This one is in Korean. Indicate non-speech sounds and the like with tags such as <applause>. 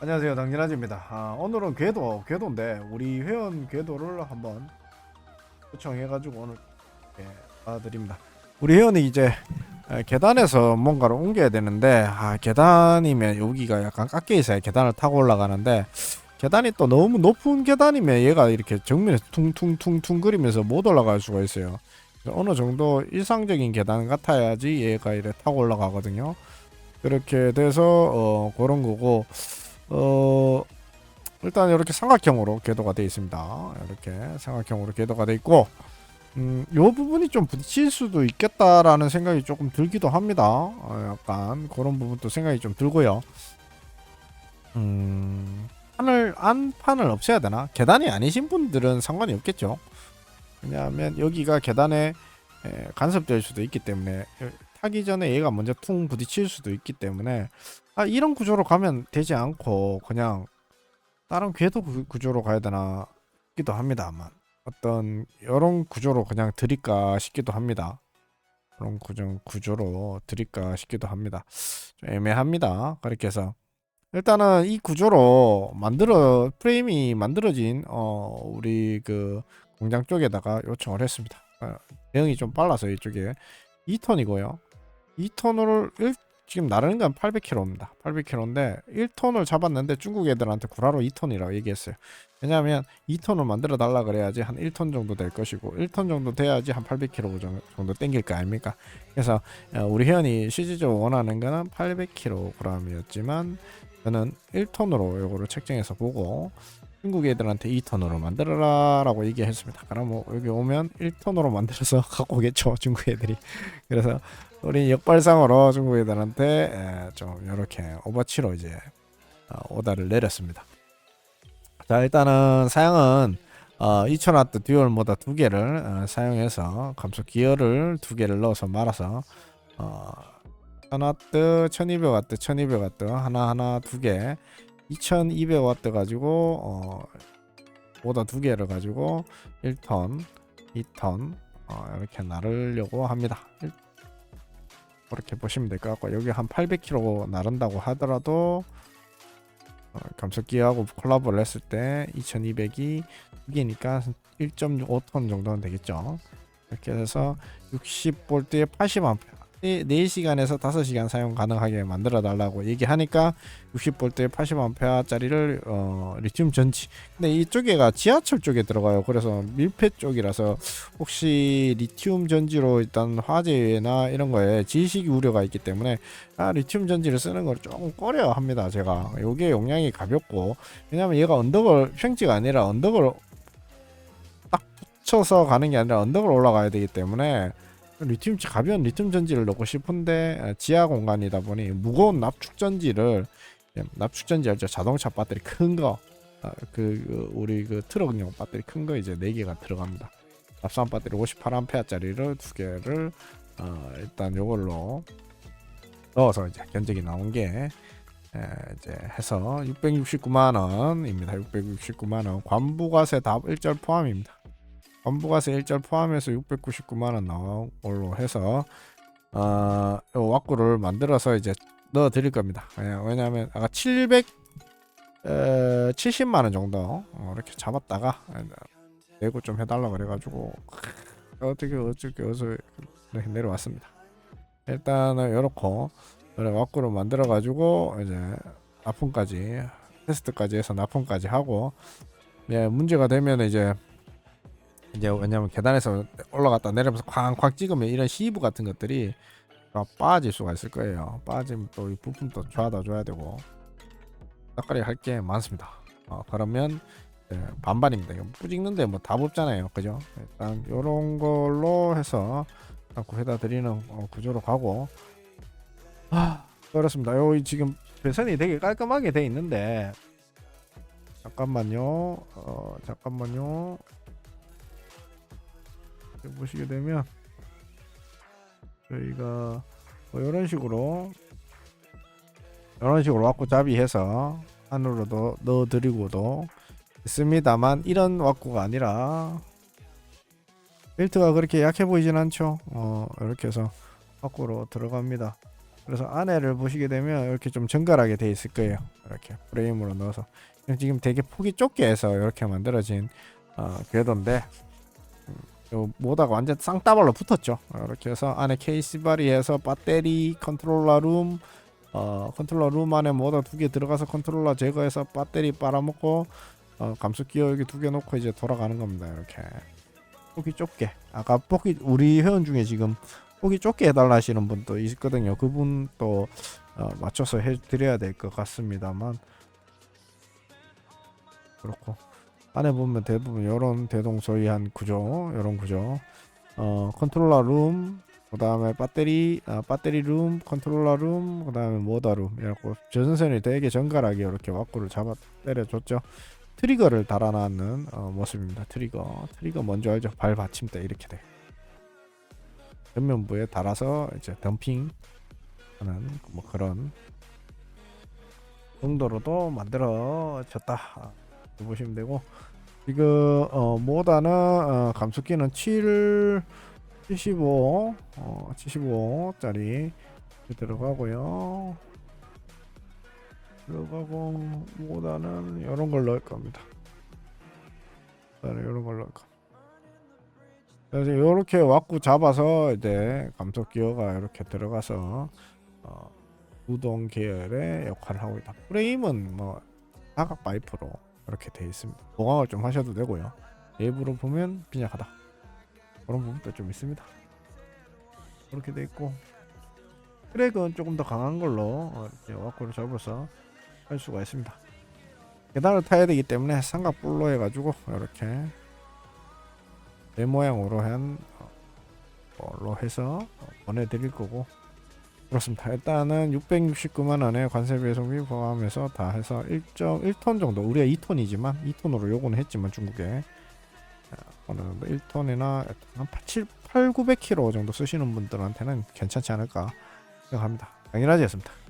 안녕하세요. 당진아지입니다. 아, 오늘은 궤도 궤도인데 우리 회원 궤도를 한번 요청해 가지고 오늘 예, 봐드립니다. 우리 회원이 이제 에, 계단에서 뭔가를 옮겨야 되는데 아, 계단이면 여기가 약간 깎여 있어야 계단을 타고 올라가는데 계단이 또 너무 높은 계단이면 얘가 이렇게 정면에서 퉁퉁퉁퉁 거리면서 못 올라갈 수가 있어요. 어느 정도 일상적인 계단 같아야지 얘가 이렇게 타고 올라가거든요. 그렇게 돼서 어, 그런 거고 어 일단 이렇게 삼각형으로 궤도가 되어 있습니다. 이렇게 삼각형으로 궤도가 되어 있고 음, 요 부분이 좀 부딪힐 수도 있겠다라는 생각이 조금 들기도 합니다. 어, 약간 그런 부분도 생각이 좀 들고요. 음, 판을 안판을 없애야 되나? 계단이 아니신 분들은 상관이 없겠죠. 왜냐하면 여기가 계단에 에, 간섭될 수도 있기 때문에 타기 전에 얘가 먼저 퉁 부딪힐 수도 있기 때문에 아 이런 구조로 가면 되지 않고 그냥 다른 궤도 구- 구조로 가야 되나 싶기도 합니다만 어떤 이런 구조로 그냥 드릴까 싶기도 합니다. 그런 구조 구조로 드릴까 싶기도 합니다. 좀 애매합니다. 그렇게 해서 일단은 이 구조로 만들어 프레임이 만들어진 어 우리 그 공장 쪽에다가 요청을 했습니다. 어, 대응이 좀 빨라서 이쪽에 2톤이고요. 2톤을 지금 나르는 건 800km입니다. 800km인데 1톤을 잡았는데 중국 애들한테 구라로 2톤이라고 얘기했어요. 왜냐하면 2톤을 만들어 달라 그래야지 한 1톤 정도 될 것이고 1톤 정도 돼야지 한 800km 정도 땡길 거 아닙니까? 그래서 어, 우리 회원이 실질적으로 원하는 거는 800kg이었지만 저는 1톤으로 요거를 책정해서 보고 중국 애들한테 2톤으로 만들어라 라고 얘기했습니다. 그럼 뭐 여기 오면 1톤으로 만들어서 <laughs> 갖고 오겠죠 중국 애들이. 그래서 우리 역발상으로 중국 애들한테 에, 좀 이렇게 오버치로 이제 어, 오다를 내렸습니다. 자 일단은 사양은 어, 2000W 듀얼 모터 두 개를 어, 사용해서 감속 기어를 두 개를 넣어서 말아서 어, 1000W, 1200W, 1200W 하나 하나 두 개, 2200W 가지고 어, 모터 두 개를 가지고 1톤, 2톤 어, 이렇게 나르려고 합니다. 일- 그렇게 보시면 될 것 같고 여기 한 800kg 나른다고 하더라도 어, 감속기하고 콜라보를 했을 때 2200이 두 개니까 1.5톤 정도는 되겠죠. 이렇게 해서 60볼트에 80A 4시간에서 5시간 사용 가능하게 만들어 달라고 얘기하니까 60볼트에 80A짜리를 어, 리튬 전지. 근데 이쪽에가 지하철 쪽에 들어가요. 그래서 밀폐 쪽이라서 혹시 리튬 전지로 일단 화재나 이런 거에 지식 우려가 있기 때문에 아, 리튬 전지를 쓰는 걸 조금 꺼려 합니다 제가. 요게 용량이 가볍고. 왜냐면 얘가 언덕을 평지가 아니라 언덕을 딱 붙여서 가는 게 아니라 언덕을 올라가야 되기 때문에 리튬 가벼운 리튬 전지를 넣고 싶은데 아, 지하 공간이다 보니 무거운 납축 전지를 예, 납축 전지 알죠 자동차 배터리 큰 거 아, 그, 그 우리 그 트럭용 배터리 큰 거 이제 4개가 들어갑니다. 납산 배터리 58A짜리를 두 개를 어, 일단 요걸로 넣어서 이제 견적이 나온 게 에, 이제 해서 669만 원입니다. 669만 원. 관부가세 다 일절 포함입니다. 관부가세 일절 포함해서 699만 원 나온 걸로 해서 어, 요 왁구를 만들어서 이제 넣어 드릴 겁니다. 예, 왜냐하면 아까 700 어, 70만 원 정도 어, 이렇게 잡았다가 어, 내고 좀 해달라 그래가지고 어떻게 어떻게 어서 내려왔습니다. 일단은 이렇고 왁구를 만들어 가지고 이제 납품까지 테스트까지 해서 납품까지 하고 예 문제가 되면 이제 이제 왜냐면 계단에서 올라갔다 내려면서 쾅쾅 찍으면 이런 시브 같은 것들이 다 빠질 수가 있을 거예요. 빠지면 또 이 부품 또 줘다 줘야 되고 딱거리 할 게 많습니다. 어, 그러면 예, 반반입니다. 이거 뿌찍는데 뭐 답 없잖아요, 그죠? 일단 요런 걸로 해서 딱 구해다 드리는 어, 구조로 가고 아 그렇습니다. 요 지금 배선이 되게 깔끔하게 돼 있는데 잠깐만요. 어 잠깐만요. 보시게 되면 저희가 뭐 이런 식으로 이런 식으로 왁구잡이 해서 안으로도 넣어드리고도 있습니다만 이런 왁구가 아니라 벨트가 그렇게 약해 보이진 않죠. 어 이렇게 해서 왁구로 들어갑니다. 그래서 안에를 보시게 되면 이렇게 좀 정갈하게 돼 있을 거예요. 이렇게 프레임으로 넣어서. 지금 되게 폭이 좁게 해서 이렇게 만들어진 어, 궤도인데 모다가 완전 쌍따발로 붙었죠. 어, 이렇게 해서 안에 케이스 바리에서 배터리 컨트롤러 룸 어, 컨트롤러 룸 안에 모다 두 개 들어가서 컨트롤러 제거해서 배터리 빨아먹고 어, 감속 기어 여기 두 개 놓고 이제 돌아가는 겁니다. 이렇게 폭이 좁게 아까 폭이 우리 회원 중에 지금 폭이 좁게 해달라 하시는 분도 있거든요. 그분 또 어, 맞춰서 해드려야 될 것 같습니다만 그렇고 안에 보면 대부분 이런 대동소이한 구조, 이런 구조. 어 컨트롤러 룸, 그 다음에 배터리, 아, 배터리 룸, 컨트롤러 룸, 그 다음에 모더 룸 이렇게 전선이 되게 정갈하게 이렇게 왁구를 잡아 때려줬죠. 트리거를 달아놨는 어, 모습입니다. 트리거, 트리거 먼저 알죠? 발 받침대 이렇게 돼. 전면부에 달아서 이제 덤핑하는 뭐 그런 정도로도 만들어졌다. 보시면 되고 지금 어, 모다는 어, 감속기는 7 75 어, 75짜리 들어가고요. 들어가고 모다는 이런 걸 넣을 겁니다. 이런 걸 넣을 거. 그래서 이렇게 왁구 잡아서 이제 감속 기어가 이렇게 들어가서 어, 우동 계열의 역할을 하고 있다. 프레임은 뭐 사각 파이프로 이렇게 돼 있습니다. 보강을 좀 하셔도 되고요. 내부로 보면 빈약하다. 그런 부분도 좀 있습니다. 그렇게 돼 있고 트랙은 조금 더 강한 걸로 어, 이렇게 왁구를 잡아서 할 수가 있습니다. 계단을 타야 되기 때문에 삼각뿔로 해가지고 이렇게 내 모양으로 한 어, 걸로 해서 어, 보내드릴 거고 그렇습니다. 일단은 669만 원에 관세 배송비 포함해서 다 해서 1.1톤 정도 우리가 2톤이지만 2톤으로 요구는 했지만 중국에 자, 어느 정도 1톤이나 한 7, 8, 900km 정도 쓰시는 분들한테는 괜찮지 않을까 생각합니다. 당연하지였습니다.